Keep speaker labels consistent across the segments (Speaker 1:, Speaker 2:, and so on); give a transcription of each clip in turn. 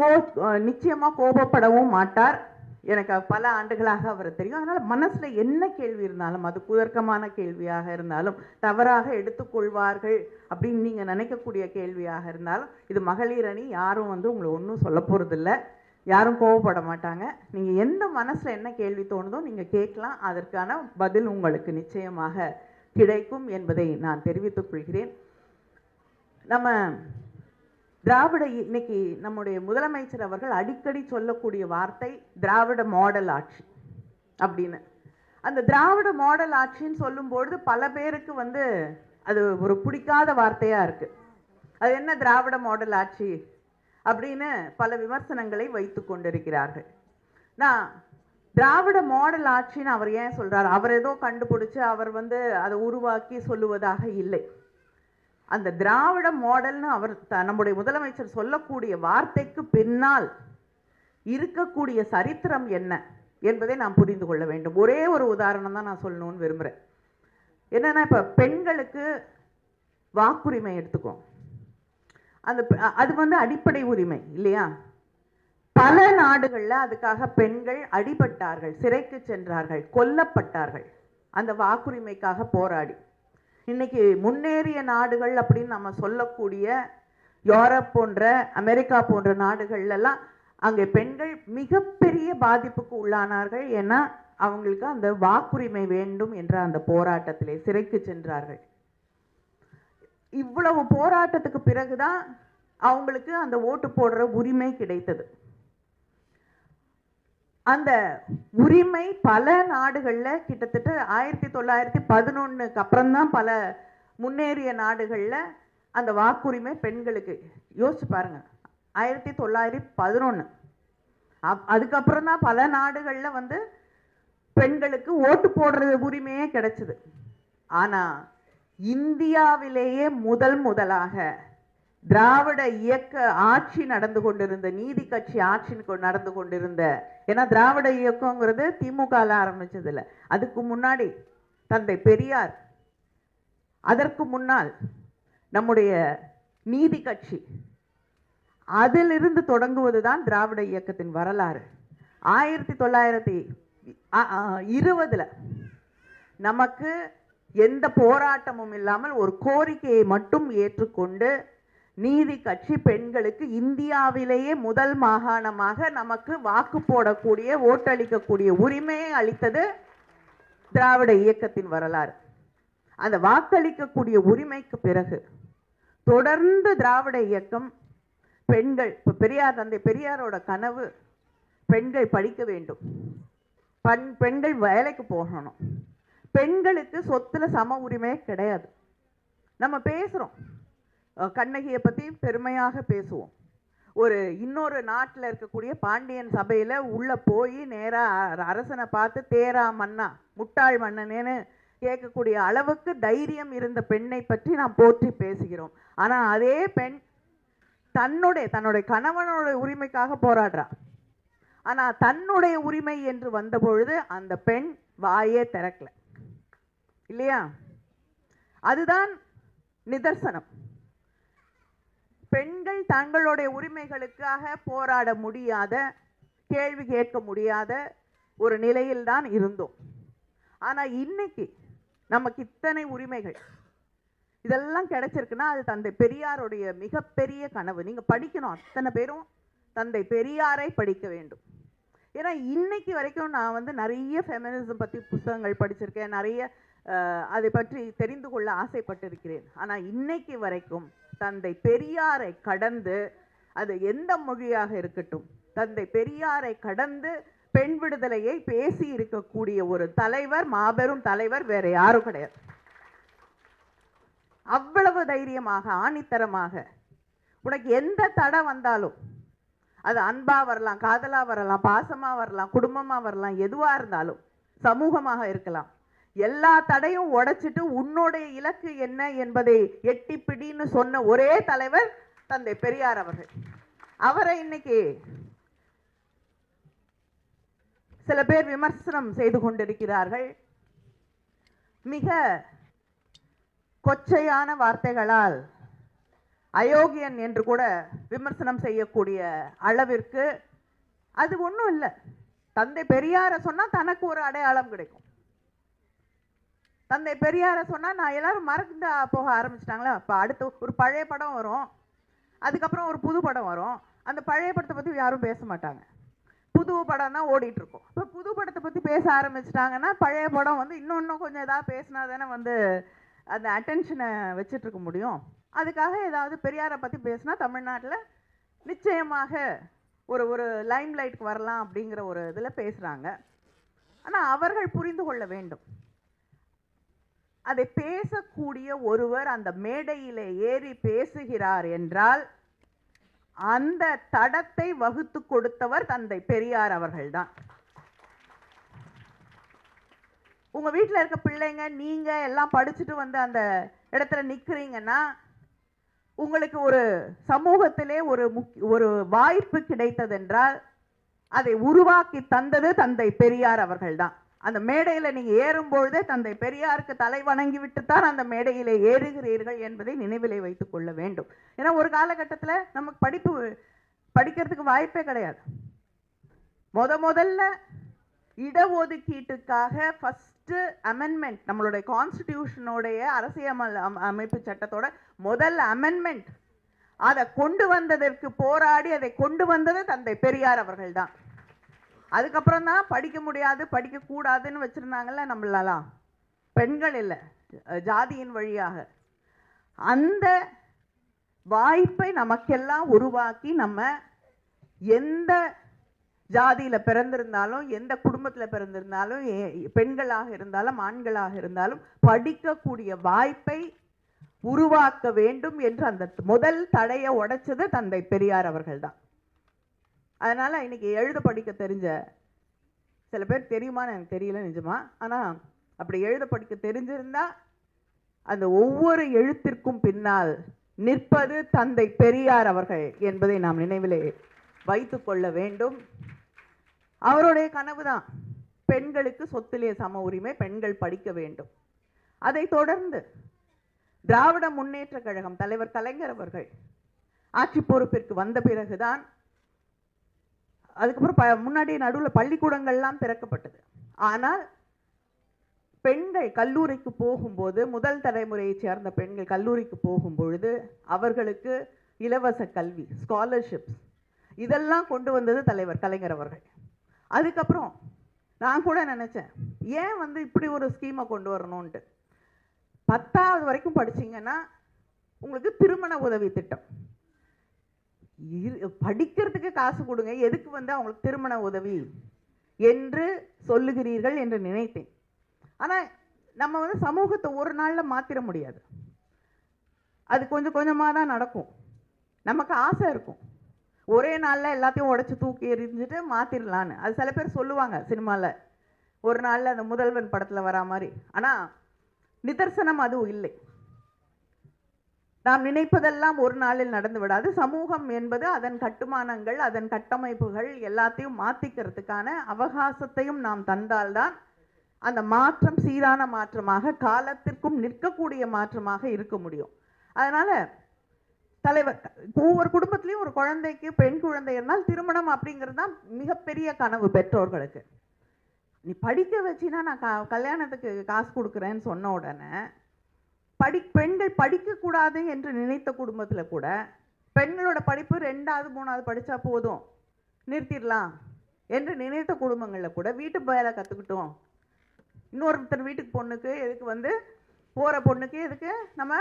Speaker 1: கோ நிச்சயமாக கோபப்படவும் மாட்டார். எனக்கு பல ஆண்டுகளாக அவர் தெரியும். அதனால் மனசில் என்ன கேள்வி இருந்தாலும் அது குதர்க்கமான கேள்வியாக இருந்தாலும் தவறாக எடுத்துக்கொள்வார்கள் அப்படின்னு நீங்கள் நினைக்கக்கூடிய கேள்வியாக இருந்தாலும் இது மகளிர் அணி யாரும் வந்து உங்களை ஒன்றும் சொல்ல போகிறதில்ல யாரும் கோவப்பட மாட்டாங்க. நீங்கள் எந்த மனசில் என்ன கேள்வி தோணுதோ நீங்கள் கேட்கலாம். அதற்கான பதில் உங்களுக்கு நிச்சயமாக கிடைக்கும் என்பதை நான் தெரிவித்துக் கொள்கிறேன். நம்ம திராவிட இன்னைக்கு நம்முடைய முதலமைச்சர் அவர்கள் அடிக்கடி சொல்லக்கூடிய வார்த்தை திராவிட மாடல் ஆட்சி அப்படின்னு. அந்த திராவிட மாடல் ஆட்சின்னு சொல்லும்பொழுது பல பேருக்கு வந்து அது ஒரு பிடிக்காத வார்த்தையாக இருக்குது அது என்ன திராவிட மாடல் ஆட்சி அப்படின்னு பல விமர்சனங்களை வைத்து கொண்டிருக்கிறார்கள். நான் திராவிட மாடல் ஆட்சின்னு அவர் ஏன் சொல்கிறார் அவர் ஏதோ கண்டுபிடிச்சு அவர் வந்து அதை உருவாக்கி சொல்லுவதாக இல்லை. அந்த திராவிட மாடல்னு அவர் த- நம்முடைய முதலமைச்சர் சொல்லக்கூடிய வார்த்தைக்கு பின்னால் இருக்கக்கூடிய சரித்திரம் என்ன என்பதை நாம் புரிந்து கொள்ள வேண்டும். ஒரே ஒரு உதாரணம் தான் நான் சொல்லணும்னு விரும்புகிறேன் என்னென்னா இப்போ பெண்களுக்கு வாக்குரிமை எடுத்துக்கோ. அந்த அது வந்து அடிப்படை உரிமை இல்லையா? பல நாடுகளில் அதுக்காக பெண்கள் அடிபட்டார்கள் சிறைக்கு சென்றார்கள் கொல்லப்பட்டார்கள். அந்த வாக்குரிமைக்காக போராடி. இன்னைக்கு முன்னேறிய நாடுகள் அப்படின்னு நம்ம சொல்லக்கூடிய யூரோப் போன்ற அமெரிக்கா போன்ற நாடுகள்லாம் அங்கே பெண்கள் மிகப்பெரிய பாதிப்புக்கு உள்ளானார்கள். ஏன்னா அவங்களுக்கு அந்த வாக்குரிமை வேண்டும் என்ற அந்த போராட்டத்திலே சிறைக்கு சென்றார்கள். இவ்வளவு போராட்டத்துக்கு பிறகுதான் அவங்களுக்கு அந்த ஓட்டு போடுற உரிமை கிடைத்தது. அந்த உரிமை பல நாடுகளில் கிட்டத்தட்ட ஆயிரத்தி தொள்ளாயிரத்தி பதினொன்றுக்கு அப்புறம்தான் பல முன்னேறிய நாடுகளில் அந்த வாக்குரிமை பெண்களுக்கு. யோசிச்சு பாருங்க. ஆயிரத்தி தொள்ளாயிரத்தி பதினொன்று அதுக்கப்புறம் தான் பல நாடுகளில் வந்து பெண்களுக்கு ஓட்டு போடுறது உரிமையே கிடைச்சிது. ஆனால் இந்தியாவிலேயே முதல் முதலாக திராவிட இயக்க ஆட்சி நடந்து கொண்டிருந்த நீதி கட்சி ஆட்சி கொ- நடந்து கொண்டிருந்த. ஏன்னா திராவிட இயக்கங்கிறது திமுகவில் ஆரம்பிச்சதில்ல. அதுக்கு முன்னாடி தந்தை பெரியார். அதற்கு முன்னால் நம்முடைய நீதி கட்சி. அதிலிருந்து தொடங்குவது தான் திராவிட இயக்கத்தின் வரலாறு. ஆயிரத்தி தொள்ளாயிரத்தி இருபதில் நமக்கு எந்த போராட்டமும் இல்லாமல் ஒரு கோரிக்கையை மட்டும் ஏற்றுக்கொண்டு நீதி கட்சி பெண்களுக்கு இந்தியாவிலேயே முதல் மாகாணமாக நமக்கு வாக்கு போடக்கூடிய ஓட்டளிக்கக்கூடிய உரிமையை அளித்தது திராவிட இயக்கத்தின் வரலாறு. அந்த வாக்களிக்கக்கூடிய உரிமைக்கு பிறகு தொடர்ந்து திராவிட இயக்கம் பெண்கள் இப்போ பெரியார் தந்தை பெரியாரோட கனவு பெண்கள் படிக்க வேண்டும். பண் பெண்கள் வேலைக்கு போகணும். பெண்களுக்கு சொத்துல சம உரிமையே கிடையாது. நம்ம பேசுறோம். கண்ணகியை பத்தி பெருமையாக பேசுவோம். ஒரு இன்னொரு நாட்டில் இருக்கக்கூடிய பாண்டியன் சபையில உள்ள போய் நேரா அரசனை பார்த்து தேரா மன்னா முட்டாள் மன்னனேன்னு கேட்கக்கூடிய அளவுக்கு தைரியம் இருந்த பெண்ணை பற்றி நாம் போற்றி பேசுகிறோம். ஆனா அதே பெண் தன்னுடைய தன்னுடைய கணவனுடைய உரிமைக்காக போராடுறா. ஆனா தன்னுடைய உரிமை என்று வந்த பொழுது அந்த பெண் வாயே திறக்கல. இல்லையா? அதுதான் நிதர்சனம். பெண்கள் தங்களுடைய உரிமைகளுக்காக போராட முடியாத கேள்வி கேட்க முடியாத ஒரு நிலையில் தான் இருந்தோம். ஆனால் இன்னைக்கு நமக்கு இத்தனை உரிமைகள் இதெல்லாம் கிடைச்சிருக்குன்னா அது தந்தை பெரியாருடைய மிகப்பெரிய கனவு. நீங்கள் படிக்கணும் அத்தனை பேரும் தந்தை பெரியாரை படிக்க வேண்டும். ஏன்னா இன்னைக்கு வரைக்கும் நான் வந்து நிறைய ஃபெமினிசம் பற்றி புத்தகங்கள் படிச்சிருக்கேன். நிறைய அதை பற்றி தெரிந்து கொள்ள ஆசைப்பட்டிருக்கிறேன். ஆனால் இன்னைக்கு வரைக்கும் தந்தை பெரியாரை கடந்து அது எந்த மொழியாக இருக்கட்டும் தந்தை பெரியாரை கடந்து பெண் விடுதலையை பேசி இருக்கக்கூடிய ஒரு தலைவர் மாபெரும் தலைவர் வேற யாரும் கிடையாது. அவ்வளவு தைரியமாக ஆணித்தரமாக உனக்கு எந்த தடை வந்தாலும் அது அன்பா வரலாம் காதலா வரலாம் பாசமா வரலாம் குடும்பமா வரலாம் எதுவா இருந்தாலும் சமூகமாக இருக்கலாம். எல்லா தடையும் உடைச்சிட்டு உன்னுடைய இலக்கு என்ன என்பதை எட்டி பிடின்னு சொன்ன ஒரே தலைவர் தந்தை பெரியார் அவர்கள். அவரை இன்னைக்கு சில பேர் விமர்சனம் செய்து கொண்டிருக்கிறார்கள். மிக கொச்சையான வார்த்தைகளால் அயோக்கியன் என்று கூட விமர்சனம் செய்யக்கூடிய அளவிற்கு அது ஒன்றும் இல்லை. தந்தை பெரியாரை சொன்னால் தனக்கு ஒரு அடையாளம் கிடைக்கும். தந்தை பெரியாரை சொன்னால் நான் எல்லாரும் மறந்து போக ஆரம்பிச்சிட்டாங்களா இப்போ அடுத்து ஒரு பழைய படம் வரும். அதுக்கப்புறம் ஒரு புது படம் வரும். அந்த பழைய படத்தை பற்றி யாரும் பேச மாட்டாங்க. புது படம் தான் ஓடிட்டு இருக்கும். இப்போ புது படத்தை பற்றி பேச ஆரம்பிச்சிட்டாங்கன்னா பழைய படம் வந்து இன்னும் இன்னும் கொஞ்சம் ஏதாவது பேசினா தானே வந்து அந்த அட்டென்ஷனை வச்சுட்டு இருக்க முடியும். அதுக்காக ஏதாவது பெரியாரை பற்றி பேசினா தமிழ்நாட்டில் நிச்சயமாக ஒரு ஒரு லைம் லைட்டுக்கு வரலாம் அப்படிங்கிற ஒரு இதில் பேசுகிறாங்க ஆனால் அவர்கள் புரிந்து கொள்ள வேண்டும். அதை பேசக்கூடிய ஒருவர் அந்த மேடையிலே ஏறி பேசுகிறார் என்றால் அந்த தடத்தை வகுத்து கொடுத்தவர் தந்தை பெரியார் அவர்கள்தான். உங்கள் வீட்டில் இருக்க பிள்ளைங்க நீங்கள் எல்லாம் படிச்சுட்டு வந்து அந்த இடத்துல நிற்கிறீங்கன்னா உங்களுக்கு ஒரு சமூகத்திலே ஒரு முக் ஒரு வாய்ப்பு கிடைத்ததென்றால் அதை உருவாக்கி தந்தது தந்தை பெரியார் அவர்கள்தான். அந்த மேடையில் நீங்கள் ஏறும்பொழுதே தந்தை பெரியாருக்கு தலை வணங்கி விட்டுத்தான் அந்த மேடையிலே ஏறுகிறீர்கள் என்பதை நினைவிலே வைத்துக் கொள்ள வேண்டும். ஏன்னா ஒரு காலகட்டத்துல நமக்கு படிப்பு படிக்கிறதுக்கு வாய்ப்பே கிடையாது. முத முதல்ல இடஒதுக்கீட்டுக்காக ஃபஸ்ட்டு அமெண்ட்மெண்ட் நம்மளுடைய கான்ஸ்டிடியூஷனுடைய அரசியல் அமைப்பு சட்டத்தோட முதல் அமெண்ட்மெண்ட் அதை கொண்டு வந்ததற்கு போராடி அதை கொண்டு வந்தது தந்தை பெரியார் அவர்கள் தான் அதுக்கப்புறம் தான் படிக்க முடியாது படிக்கக்கூடாதுன்னு கூடாதுன்னு நம்மளாலாம் பெண்கள் இல்லை ஜாதியின் வழியாக. அந்த வாய்ப்பை நமக்கெல்லாம் உருவாக்கி நம்ம எந்த ஜாதியில் பிறந்திருந்தாலும் எந்த குடும்பத்தில் பிறந்திருந்தாலும் ஏ- பெண்களாக இருந்தாலும் ஆண்களாக இருந்தாலும் படிக்கக்கூடிய வாய்ப்பை உருவாக்க வேண்டும் என்று அந்த முதல் தடையை உடைச்சது தந்தை பெரியார் அவர்கள் தான் அதனால் இன்னைக்கு எழுத படிக்க தெரிஞ்ச சில பேர் தெரியுமான்னு எனக்கு தெரியல நிஜமா. ஆனால் அப்படி எழுத படிக்க தெரிஞ்சிருந்தா அந்த ஒவ்வொரு எழுத்திற்கும் பின்னால் நிற்பது தந்தை பெரியார் அவர்கள் என்பதை நாம் நினைவிலே வைத்து கொள்ள வேண்டும். அவருடைய கனவுதான் பெண்களுக்கு சொத்திலே சம உரிமை பெண்கள் படிக்க வேண்டும். அதை தொடர்ந்து திராவிட முன்னேற்ற கழகம் தலைவர் கலைஞர் அவர்கள் ஆட்சி பொறுப்பிற்கு வந்த பிறகுதான் அதுக்கப்புறம் ப முன்னாடி நடுவில் பள்ளிக்கூடங்கள்லாம் திறக்கப்பட்டது. ஆனால் பெண்கள் கல்லூரிக்கு போகும்போது முதல் தலைமுறையைச் சேர்ந்த பெண்கள் கல்லூரிக்கு போகும் பொழுது அவர்களுக்கு இலவச கல்வி ஸ்காலர்ஷிப்ஸ் இதெல்லாம் கொண்டு வந்தது தலைவர் கலைஞர் அவர்கள். அதுக்கப்புறம் நான் கூட நினச்சேன் ஏன் வந்து இப்படி ஒரு ஸ்கீமை கொண்டு வரணும்ன்ட்டு. பத்தாவது வரைக்கும் படிச்சிங்கன்னா உங்களுக்கு திருமண உதவி திட்டம். இரு- படிக்கிறதுக்கு காசு கொடுங்க எதுக்கு வந்து அவங்களுக்கு திருமண உதவி என்று சொல்லுகிறீர்கள் என்று நினைத்தேன். ஆனால் நம்ம வந்து சமூகத்தை ஒரு நாளில் மாத்திர முடியாது. அது கொஞ்சம் கொஞ்சமாக தான் நடக்கும். நமக்கு ஆசை இருக்கும். ஒரே நாள்ல எல்லாத்தையும் உடைச்சு தூக்கி எறிஞ்சிட்டு மாற்றிடலான்னு அது சில பேர் சொல்லுவாங்க சினிமால. ஒரு நாள்ல அந்த முதல்வன் படத்துல வரா மாதிரி. ஆனா நிதர்சனம் அதுவும் இல்லை. நாம் நினைப்பதெல்லாம் ஒரு நாளில் நடந்து விடாது சமூகம் என்பது அதன் கட்டுமானங்கள் அதன் கட்டமைப்புகள் எல்லாத்தையும் மாத்திக்கிறதுக்கான அவகாசத்தையும் நாம் தந்தால்தான் அந்த மாற்றம் சீரான மாற்றமாக காலத்திற்கும் நிற்கக்கூடிய மாற்றமாக இருக்க முடியும். அதனால தலைவர் ஒவ்வொரு குடும்பத்திலையும் ஒரு குழந்தைக்கு பெண் குழந்தை இருந்தால் திருமணம் அப்படிங்கிறது தான் மிகப்பெரிய கனவு பெற்றோர்களுக்கு. நீ படிக்க வச்சினா நான் க கல்யாணத்துக்கு காசு கொடுக்குறேன்னு சொன்ன உடனே படி பெண்கள் படிக்கக்கூடாது என்று நினைத்த குடும்பத்தில் கூட பெண்களோட படிப்பு ரெண்டாவது மூணாவது படித்தா போதும் நிறுத்திடலாம் என்று நினைத்த குடும்பங்களில் கூட வீட்டு வேலை கற்றுக்கிட்டோம் இன்னொருத்தர் வீட்டுக்கு பொண்ணுக்கு எதுக்கு வந்து போகிற பொண்ணுக்கு எதுக்கு நம்ம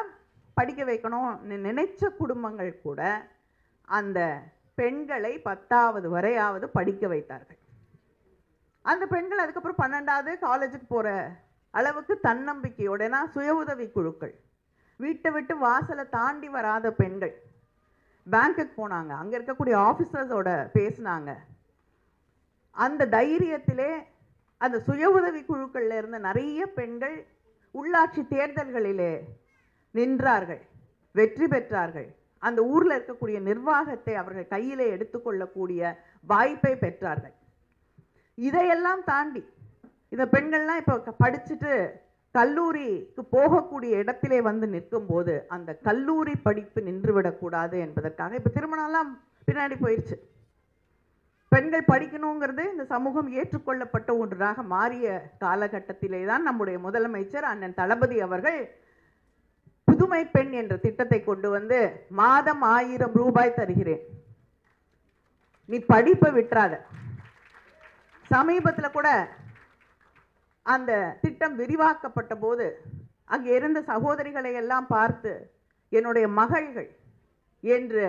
Speaker 1: படிக்க வைக்கணும்னு நினைச்ச குடும்பங்கள் கூட அந்த பெண்களை பத்தாவது வரையாவது படிக்க வைத்தார்கள். அந்த பெண்கள் அதுக்கப்புறம் பன்னெண்டாவது காலேஜுக்கு போகிற அளவுக்கு தன்னம்பிக்கையோட ஏன்னா சுய உதவி குழுக்கள். வீட்டை விட்டு வாசலை தாண்டி வராத பெண்கள். பேங்க்குக்கு போனாங்க. அங்கே இருக்கக்கூடிய ஆஃபீஸர்ஸோட பேசினாங்க. அந்த தைரியத்திலே அந்த சுய உதவி குழுக்கள்ல இருந்த நிறைய பெண்கள் உள்ளாட்சி தேர்தல்களிலே நின்றார்கள். வெற்றி பெற்றார்கள். அந்த ஊர்ல இருக்கக்கூடிய நிர்வாகத்தை அவர்கள் கையிலே எடுத்துக்கொள்ளக்கூடிய வாய்ப்பை பெற்றார்கள். இதையெல்லாம் தாண்டி இந்த பெண்கள்லாம் இப்போ படிச்சுட்டு கல்லூரிக்கு போகக்கூடிய இடத்திலே வந்து நிற்கும்போது அந்த கல்லூரி படிப்பு நின்றுவிடக்கூடாது என்பதற்காக இப்போ திருமணம்லாம் பின்னாடி போயிடுச்சு பெண்கள் படிக்கணுங்கிறது இந்த சமூகம் ஏற்றுக்கொள்ளப்பட்ட ஒன்றாக மாறிய காலகட்டத்திலே தான் நம்முடைய முதலமைச்சர் அண்ணன் தளபதி அவர்கள் புதுமை பெண் என்ற திட்டத்தை கொண்டு வந்து மாதம் ஆயிரம் ரூபாய் தருகிறேன். நீ படிப்பை விட்டுறாத. சமீபத்தில் கூட அந்த திட்டம் விரிவாக்கப்பட்ட போது அங்கே இருந்த சகோதரிகளை எல்லாம் பார்த்து என்னுடைய மகள்கள் என்று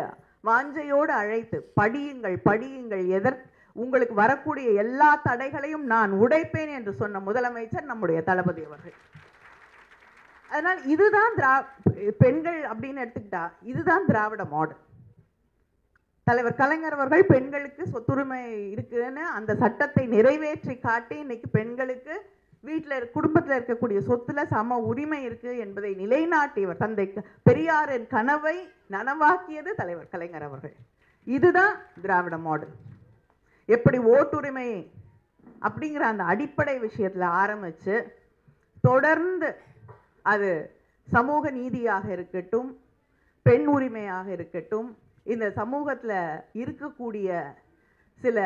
Speaker 1: வாஞ்சையோடு அழைத்து படியுங்கள் படியுங்கள் எதற் உங்களுக்கு வரக்கூடிய எல்லா தடைகளையும் நான் உடைப்பேன் என்று சொன்ன முதலமைச்சர் நம்முடைய தளபதி அவர்கள். அதனால் இதுதான் திரா பெண்கள் அப்படின்னு எடுத்துக்கிட்டா இதுதான் திராவிட மாடல் தலைவர் கலைஞர் அவர்கள் பெண்களுக்கு சொத்துரிமை இருக்குன்னு அந்த சட்டத்தை நிறைவேற்றி காட்டி இன்னைக்கு பெண்களுக்கு வீட்டில் குடும்பத்தில் இருக்கக்கூடிய சொத்துல சம உரிமை இருக்கு என்பதை நிலைநாட்டியவர் தந்தை பெரியாரின் கனவை நனவாக்கியது தலைவர் கலைஞர் அவர்கள். இதுதான் திராவிட மாடல் எப்படி ஓட்டுரிமை அப்படிங்கிற அந்த அடிப்படை விஷயத்தில் ஆரம்பித்து தொடர்ந்து அது சமூக நீதியாக இருக்கட்டும் பெண் உரிமையாக இருக்கட்டும் இந்த சமூகத்தில் இருக்கக்கூடிய சில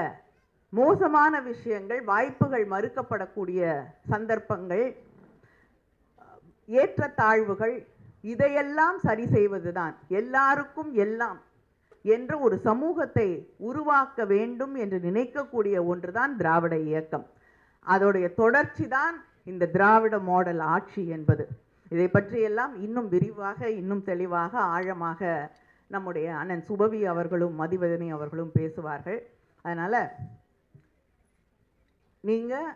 Speaker 1: மோசமான விஷயங்கள் வாய்ப்புகள் மறுக்கப்படக்கூடிய சந்தர்ப்பங்கள் ஏற்றத்தாழ்வுகள் இதையெல்லாம் சரி செய்வதுதான். எல்லாருக்கும் எல்லாம் என்ற ஒரு சமூகத்தை உருவாக்க வேண்டும் என்று நினைக்கக்கூடிய ஒன்றுதான் திராவிட இயக்கம். அதோடைய தொடர்ச்சி தான் இந்த திராவிட மாடல் ஆட்சி என்பது. இதை பற்றியெல்லாம் இன்னும் விரிவாக இன்னும் தெளிவாக ஆழமாக நம்முடைய அண்ணன் சுபவி அவர்களும் மதிவதனி அவர்களும் பேசுவார்கள். அதனால் நீங்கள்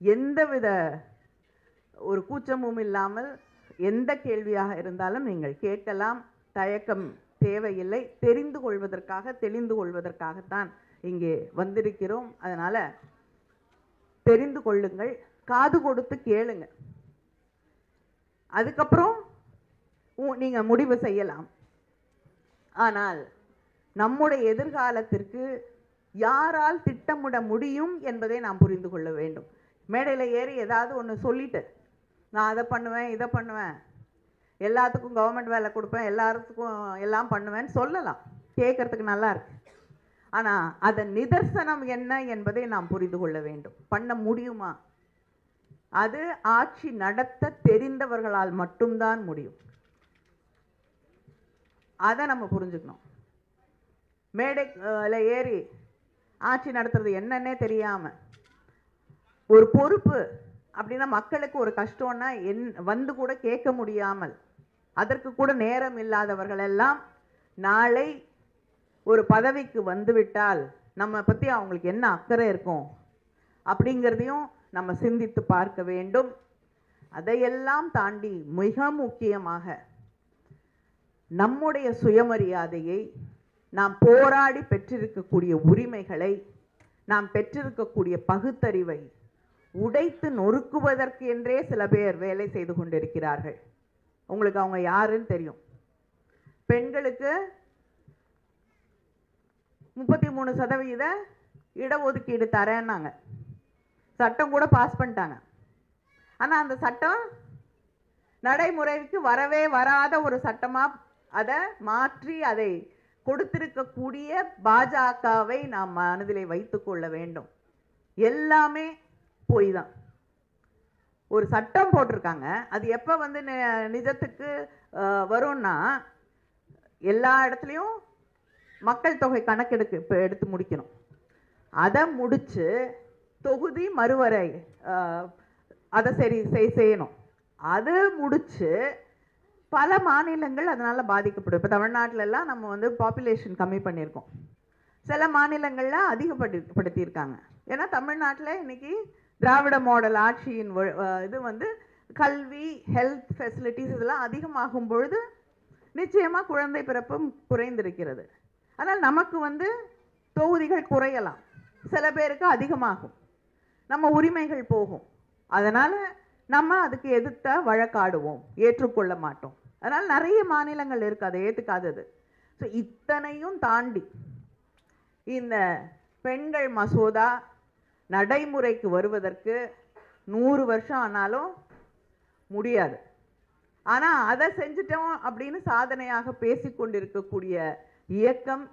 Speaker 1: எந்தவித ஒரு கூச்சமும் இல்லாமல் எந்த கேள்வியாக இருந்தாலும் நீங்கள் கேட்கலாம். தயக்கம் தேவையில்லை. தெரிந்து கொள்வதற்காக தெளிந்து கொள்வதற்காகத்தான் இங்கே வந்திருக்கிறோம். அதனால் தெரிந்து கொள்ளுங்கள். காது கொடுத்து கேளுங்கள் அதுக்கப்புறம் உ- முடிவு செய்யலாம். ஆனால் நம்முடைய எதிர்காலத்திற்கு யாரால் திட்டமிட முடியும் என்பதை நாம் புரிந்து கொள்ள வேண்டும். மேடையில் ஏறி ஏதாவது ஒன்று சொல்லிட்டு நான் அதை பண்ணுவேன் இதை பண்ணுவேன். எல்லாத்துக்கும் கவர்மெண்ட் வேலை கொடுப்பேன் எல்லாத்துக்கும் எல்லாம் பண்ணுவேன்னு சொல்லலாம். கேட்குறதுக்கு நல்லா இருக்கு. ஆனால் அதன் நிதர்சனம் என்ன என்பதை நாம் புரிந்து கொள்ள வேண்டும். பண்ண முடியுமா? அது ஆட்சி நடத்த தெரிந்தவர்களால் மட்டும்தான் முடியும். அதை நம்ம புரிஞ்சுக்கணும். மேடை ஏறி ஆட்சி நடத்துறது என்னன்னே தெரியாமல் ஒரு பொறுப்பு அப்படின்னா மக்களுக்கு ஒரு கஷ்டம்னா என் வந்து கூட கேட்க முடியாமல் அதற்கு கூட நேரம் இல்லாதவர்கள் எல்லாம் நாளை ஒரு பதவிக்கு வந்துவிட்டால் நம்ம பற்றி அவங்களுக்கு என்ன அக்கறை இருக்கும் அப்படிங்கிறதையும் நம்ம சிந்தித்து பார்க்க வேண்டும். அதையெல்லாம் தாண்டி மிக முக்கியமாக நம்முடைய சுயமரியாதையை நாம் போராடி பெற்றிருக்கக்கூடிய உரிமைகளை நாம் பெற்றிருக்கக்கூடிய பகுத்தறிவை உடைத்து நொறுக்குவதற்கு என்றே சில பேர் வேலை செய்து கொண்டிருக்கிறார்கள். உங்களுக்கு அவங்க யாருன்னு தெரியும். பெண்களுக்கு முப்பத்தி மூணு சதவீத இடஒதுக்கீடு தரேன்னாங்க. சட்டம் கூட பாஸ் பண்ணிட்டாங்க. ஆனால் அந்த சட்டம் நடைமுறைக்கு வரவே வராத ஒரு சட்டமாக அதை மாற்றி அதை கொடுத்திருக்கக்கூடிய பாஜகவை நாம் மனதிலே வைத்துக்கொள்ள வேண்டும். எல்லாமே போய் தான் ஒரு சட்டம் போட்டிருக்காங்க. அது எப்போ வந்து நிஜத்துக்கு வரும்னா எல்லா இடத்துலையும் மக்கள் தொகை கணக்கெடுக்கு இப்போ எடுத்து முடிக்கணும். அதை முடித்து தொகுதி மறுவரை அதை சரி செய் செய்யணும். அது முடித்து பல மாநிலங்கள் அதனால் பாதிக்கப்படும். இப்போ தமிழ்நாட்டிலலாம் நம்ம வந்து பாப்புலேஷன் கம்மி பண்ணியிருக்கோம். சில மாநிலங்களில் அதிகப்படுத்தி ஏன்னா தமிழ்நாட்டில் இன்றைக்கி திராவிட மாடல் ஆட்சியின் வ- இது வந்து கல்வி ஹெல்த் ஃபெசிலிட்டிஸ் இதெல்லாம் அதிகமாகும் பொழுது நிச்சயமாக குழந்தை பிறப்பும் குறைந்திருக்கிறது. ஆனால் நமக்கு வந்து தொகுதிகள் குறையலாம். சில பேருக்கு அதிகமாகும். நம்ம உரிமைகள் போகும். அதனால் நம்ம அதுக்கு எதிர்த்த வழக்காடுவோம். ஏற்றுக்கொள்ள மாட்டோம். அதனால் நிறைய மாநிலங்கள் இருக்கு. அதை ஏற்றுக்காதது ஸோ இத்தனையும் தாண்டி இந்த பெண்கள் மசோதா நடைமுறைக்கு வருவதற்கு நூறு வருஷம் ஆனாலும் முடியாது. ஆனால் அதை செஞ்சுட்டோம் அப்படின்னு சாதனையாக பேசிக்கொண்டிருக்கக்கூடிய இயக்கம்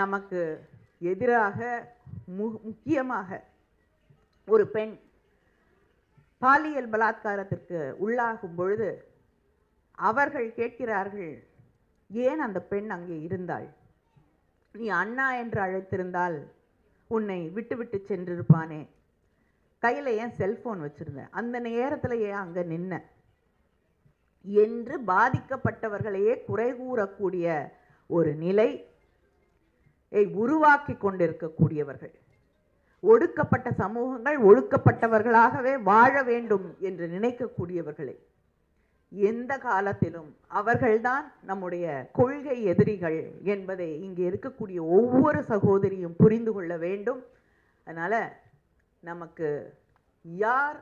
Speaker 1: நமக்கு எதிராக மு முக்கியமாக ஒரு பெண் பாலியல் பலாத்காரத்திற்கு உள்ளாகும் பொழுது அவர்கள் கேட்கிறார்கள் ஏன் அந்த பெண் அங்கே இருந்தாள்? நீ அண்ணா என்று அழைத்திருந்தால் உன்னை விட்டுவிட்டு சென்றிருப்பானே. கையில் ஏன் செல்ஃபோன் வச்சுருந்தேன் அந்த நேரத்தில் ஏன் அங்கே நின்ன? என்று பாதிக்கப்பட்டவர்களையே குறை கூறக்கூடிய ஒரு நிலை உருவாக்கி கொண்டிருக்கக்கூடியவர்கள். ஒடுக்கப்பட்ட சமூகங்கள் ஒடுக்கப்பட்டவர்களாகவே வாழ வேண்டும் என்று நினைக்கக்கூடியவர்களை எந்த காலத்திலும் அவர்கள்தான் நம்முடைய கொள்கை எதிரிகள் என்பதை இங்கே இருக்கக்கூடிய ஒவ்வொரு சகோதரியும் புரிந்து கொள்ள வேண்டும். அதனால் நமக்கு யார்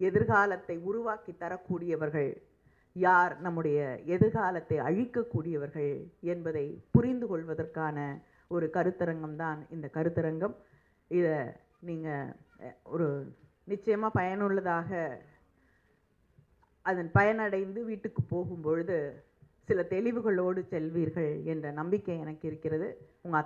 Speaker 1: எதிர்காலத்தை உருவாக்கி தரக்கூடியவர்கள் யார் நம்முடைய எதிர்காலத்தை அழிக்கக்கூடியவர்கள் என்பதை புரிந்து கொள்வதற்கான ஒரு கருத்தரங்கம் தான் இந்த கருத்தரங்கம். இதை நீங்கள் ஒரு நிச்சயமாக பயனுள்ளதாக அதன் பயனடைந்து வீட்டுக்கு போகும் பொழுது சில தெளிவுகளோடு செல்வீர்கள் என்ற நம்பிக்கை எனக்கு இருக்கிறது. உங்கள்